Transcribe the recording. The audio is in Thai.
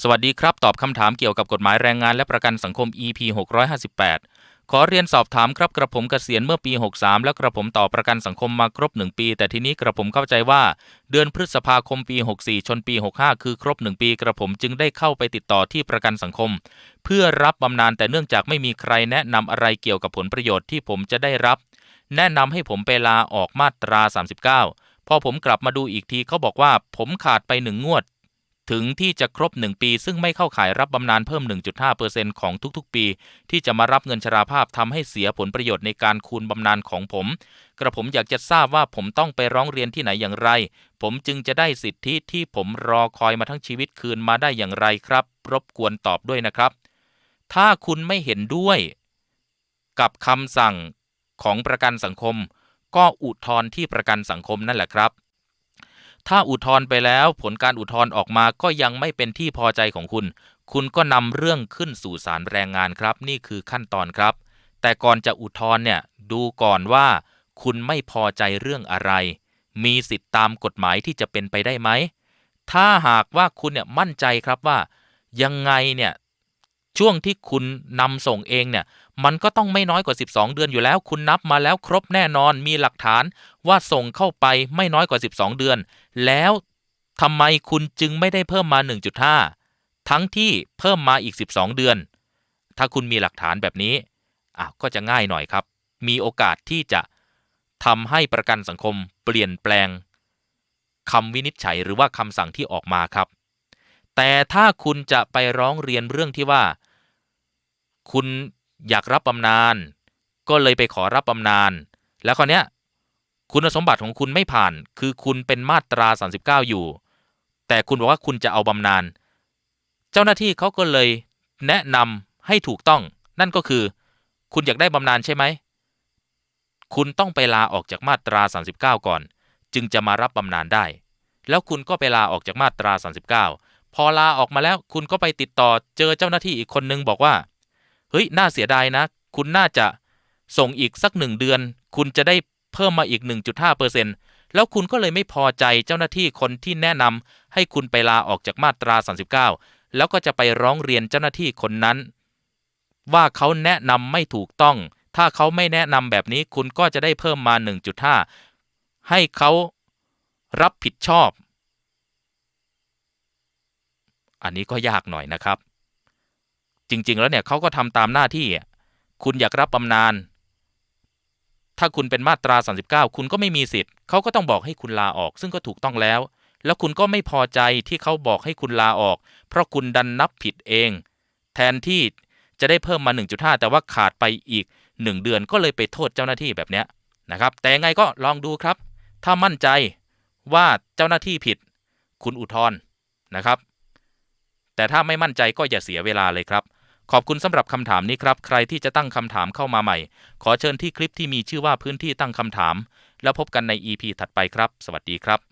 สวัสดีครับ ตอบคำถามเกี่ยวกับกฎหมายแรงงานและประกันสังคม EP 658 ขอเรียนสอบถามครับกระผมเกษียณเมื่อปี 63 แล้วกระผมต่อประกันสังคมมาครบ 1 ปี แต่ทีนี้กระผมเข้าใจว่า เดือนพฤษภาคมปี 64 ชนปี 65 คือครบ 1 ปี กระผมจึงได้เข้าไปติดต่อที่ประกันสังคม เพื่อรับบำนาญแต่เนื่องจากไม่มีใครแนะนำอะไรเกี่ยวกับผลประโยชน์ที่ผมจะได้รับ แนะนำให้ผมไปลาออกมาตรา 39พอผมกลับมาดูอีกทีเขาบอกว่าผมขาดไปหนึ่งงวด ถึงที่จะครบ 1 ปี ซึ่งไม่เข้าข่ายรับบำนาญเพิ่ม 1.5%ของทุกๆ ปี ที่จะมารับเงินชราภาพทำให้เสียผลประโยชน์ในการคูณบำนาญของผม กระผมอยากจะทราบว่าผมต้องไปร้องเรียนที่ไหนอย่างไร ผมจึงจะได้สิทธิที่ผมรอคอยมาทั้งชีวิตคืนมาได้อย่างไรครับ รบกวนตอบด้วยนะครับ ถ้าคุณไม่เห็นด้วย กับคำสั่งของประกันสังคม ก็อุทธรณ์ที่ประกันสังคมนั่นแหละครับ ถ้าอุทธรณ์ไปแล้วผลการอุทธรณ์ออกมาก็ยังไม่เป็นที่พอใจของคุณ คุณก็นำเรื่องขึ้นสู่ศาลแรงงานครับ นี่คือขั้นตอนครับ แต่ก่อนจะอุทธรณ์เนี่ยดูก่อนว่า คุณไม่พอใจเรื่องอะไร มีสิทธิ์ตามกฎหมายที่จะเป็นไปได้ไหมถ้าหากว่าคุณเนี่ยมั่นใจครับว่า ยังไงเนี่ย ช่วงที่คุณนำส่งเองเนี่ย มันก็ต้องไม่น้อยกว่า 12 เดือนอยู่แล้ว คุณนับมาแล้วครบแน่นอนมีหลักฐานว่าส่งเข้าไปไม่น้อยกว่า 12 เดือน แล้วทำไมคุณจึงไม่ได้เพิ่มมา 1.5 ทั้งที่เพิ่มมาอีก 12 เดือน ถ้าคุณมีหลักฐานแบบนี้อะก็จะง่ายหน่อยครับ มีโอกาสที่จะทำให้ประกันสังคมเปลี่ยนแปลงคำวินิจฉัยหรือว่าคำสั่งที่ออกมาครับ แต่ถ้าคุณจะไปร้องเรียนเรื่องที่ว่า คุณอยากรับบำนาญก็เลยไปขอรับบำนาญแล้วคราวเนี้ยคุณสมบัติของคุณไม่ผ่าน คือคุณเป็นมาตรา 39 อยู่ แต่คุณบอกว่าคุณจะเอาบำนาญเจ้าหน้าที่เขาก็เลยแนะนำให้ถูกต้อง นั่นก็คือ คุณอยากได้บำนาญใช่ไหม คุณต้องไปลาออกจากมาตรา 39 ก่อน จึงจะมารับบำนาญได้ แล้วคุณก็ไปลาออกจากมาตรา 39 พอลาออกมาแล้วคุณก็ไปติดต่อเจอเจ้าหน้าที่อีกคนนึงบอกว่า เฮ้ย น่าเสียดายนะ คุณน่าจะส่งอีกสักหนึ่งเดือน คุณจะได้เพิ่มมาอีก 1.5%แล้วคุณก็เลยไม่พอใจเจ้าหน้าที่คนที่แนะนำให้คุณไปลาออกจากมาตรา 39 แล้วก็จะไปร้องเรียนเจ้าหน้าที่คนนั้น ว่าเขาแนะนำไม่ถูกต้อง ถ้าเขาไม่แนะนำแบบนี้คุณก็จะได้เพิ่มมา 1.5 ให้เขารับผิดชอบ อันนี้ก็ยากหน่อยนะครับ จริง ๆ แล้วเนี่ยเขาก็ทำตามหน้าที่ คุณอยากรับบำนาญถ้าคุณเป็นมาตรา 39 คุณก็ไม่มีสิทธิ์เขาก็ต้องบอกให้คุณลาออก ซึ่งก็ถูกต้องแล้ว แล้วคุณก็ไม่พอใจที่เขาบอกให้คุณลาออก เพราะคุณดันนับผิดเอง แทนที่จะได้เพิ่มมา 1.5 แต่ว่าขาดไปอีก 1 เดือนก็เลยไปโทษเจ้าหน้าที่แบบเนี้ยนะครับ แต่ยังไงก็ลองดูครับ ถ้ามั่นใจว่าเจ้าหน้าที่ผิด คุณอุทธรณ์นะครับ แต่ถ้าไม่มั่นใจก็อย่าเสียเวลาเลยครับ ขอบคุณสำหรับคำถามนี้ครับ ใครที่จะตั้งคำถามเข้ามาใหม่ ขอเชิญที่คลิปที่มีชื่อว่าพื้นที่ตั้งคำถาม แล้วพบกันใน EP ถัดไปครับ สวัสดีครับ